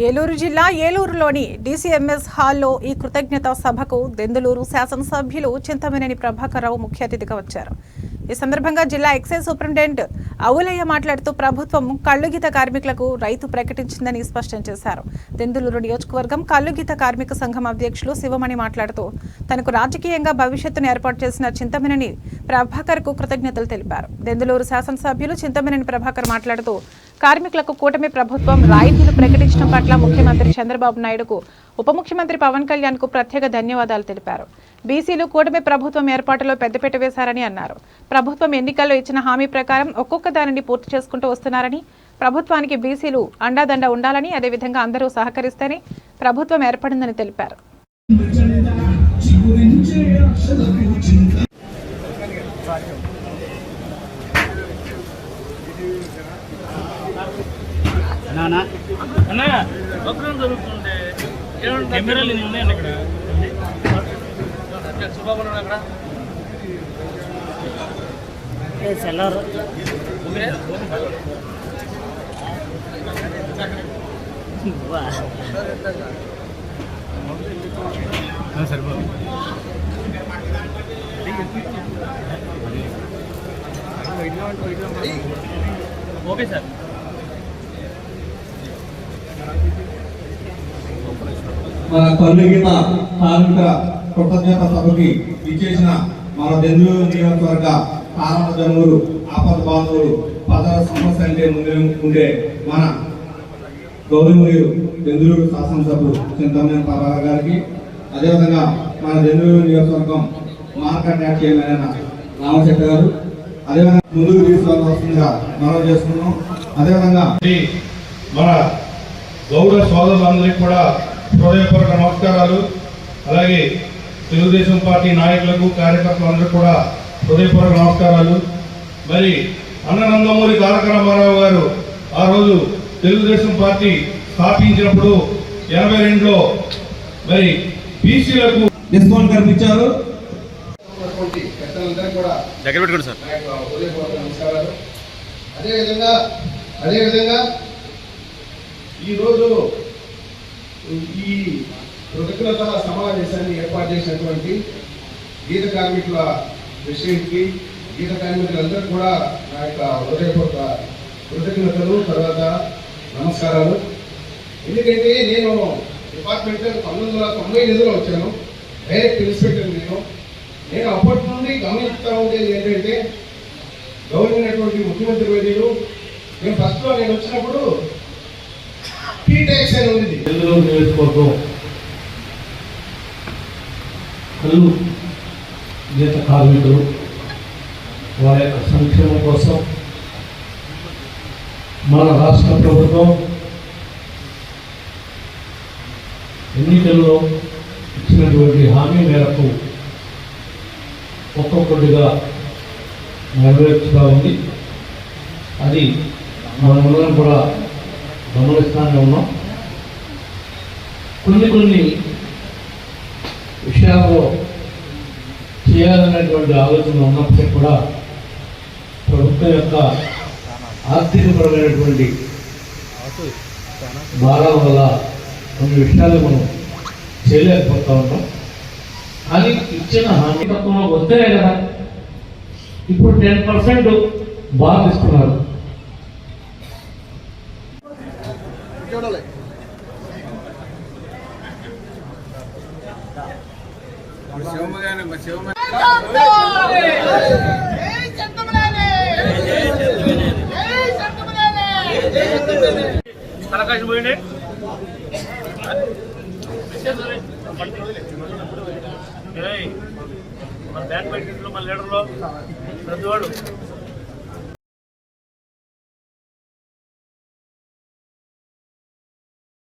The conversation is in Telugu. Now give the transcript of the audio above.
ఏలూరు జిల్లా ఏలూరులోని డీసీఎంఎస్ హాల్లో ఈ కృతజ్ఞత సభకు దెందులూరు శాసనసభ్యులు చింతమనేని ప్రభాకర్ ముఖ్య అతిథిగా వచ్చారు. ఈ సందర్భంగా జిల్లా ఎక్సైజ్ సూపరింటెండెంట్ అవులయ్య మాట్లాడుతూ ప్రభుత్వం కళ్ళుగీత కార్మికులకు రైతు ప్రకటించిందని స్పష్టం చేశారు. దెందులూరు నియోజకవర్గం కళ్ళుగీత కార్మిక సంఘం అధ్యక్షులు శివమణి మాట్లాడుతూ తనకు రాజకీయంగా భవిష్యత్తును ఏర్పాటు చేసిన చింతమనని ప్రభాకర్కు కృతజ్ఞతలు తెలిపారు. దెందులూరు శాసనసభ్యులు చింతమనేని ప్రభాకర్ మాట్లాడుతూ కార్మికులకు కూటమి ప్రభుత్వం రాయితీలు ప్రకటించడం పట్ల ముఖ్యమంత్రి చంద్రబాబు నాయుడుకు ఉప ముఖ్యమంత్రి పవన్ కళ్యాణ్కు ప్రత్యేక ధన్యవాదాలు తెలిపారు. బీసీలు కూటమి ప్రభుత్వం ఏర్పాటులో పెద్దపీట వేశారని అన్నారు. ప్రభుత్వం ఎన్నికల్లో ఇచ్చిన హామీ ప్రకారం ఒక్కొక్క దానిని పూర్తి చేసుకుంటూ వస్తున్నారని ప్రభుత్వానికి బీసీలు అండాదండ ఉండాలని అదేవిధంగా అందరూ సహకరిస్తేనే ప్రభుత్వం ఏర్పడిందని తెలిపారు. నానా? అన్నా సెల్లర్. ఓకే సరిపోదు. Okay sir. మన కల్లుగిన కార్మిక కృతజ్ఞత సభకి ఇచ్చేసిన మన బెంగళూరు నియోజకవర్గ కారణ జనువులు ఆపద బాధువులు పదవ సమస్య అంటే ముందు ఉండే మన గౌరవీయులు బెంగళూరు శాసనసభ్యులు చింతమనేని ప్రభాకర్ గారికి అదేవిధంగా మన బెంగళూరు నియోజకవర్గం మార్కెట్ యాక్ట్ చైర్మన్ రామశెట్టి గారు అదేవిధంగా ముందుకు తీసుకోవాల్సిందిగా మనం చేసుకున్నాం. అదేవిధంగా మన గౌరవ సోదరులందరికీ కూడా హృదయపూర్వక నమస్కారాలు. అలాగే తెలుగుదేశం పార్టీ నాయకులకు కార్యకర్తలందరికీ కూడా హృదయపూర్వక నమస్కారాలు. మరి అన్ననందమూరి తారక రామారావు గారు ఆ రోజు తెలుగుదేశం పార్టీ స్థాపించినప్పుడు ఎనభై రెండులో మరి బీసీలకు డిస్కౌంట్ కల్పించారు. దగ్గర పెట్టుకోండి సార్. హృదయపూర్వక నమస్కారాలు అదేవిధంగా అదేవిధంగా ఈరోజు ఈ కృతజ్ఞత సమావేశాన్ని ఏర్పాటు చేసినటువంటి గీత కార్మికుల విషయంకి గీత కార్మికులందరూ కూడా నా యొక్క హృదయపూర్వక కృతజ్ఞతలు. తర్వాత నమస్కారాలు. ఎందుకంటే నేను డిపార్ట్మెంట్ పంతొమ్మిది వందల తొంభై ఎనిమిదిలో వచ్చాను. డైరెక్ట్ ఇన్స్పెక్టర్ నేను. నేను అప్పటి నుండి గమనిస్తూ ఉండేది ఏంటంటే గౌరవమైనటువంటి ముఖ్యమంత్రి వైద్యులు నేను ఫస్ట్లో నేను వచ్చినప్పుడు టీ అని ఉంది. తెలుగు నియోజకవర్గం కళ్ళు గీత కార్మికులు వారి యొక్క సంక్షేమం కోసం మన రాష్ట్ర ప్రభుత్వం ఎన్నికల్లో ఇచ్చినటువంటి హామీ మేరకు ఒక్కొక్కటిగా నెరవేర్చుతూ ఉంది. అది మనమందరం కూడా గమనిస్తూనే ఉన్నాం. కొన్ని కొన్ని విషయాల్లో చేయాలనేటువంటి ఆలోచన ఉన్నప్పటికీ కూడా ప్రభుత్వం యొక్క ఆర్థికపరమైనటువంటి భారం వల్ల కొన్ని విషయాలు మనం చేయలేకపోతా ఉంటాం కానీ ఇచ్చిన హామీ తత్వంలో వస్తేనే కదా. ఇప్పుడు టెన్ పర్సెంట్ బాగా ఇస్తున్నారు అవకాశం పోయింది ఏయ్, మన బ్యాట్ బ్యాటింగ్లో మన లీడర్లో ప్రతివాడు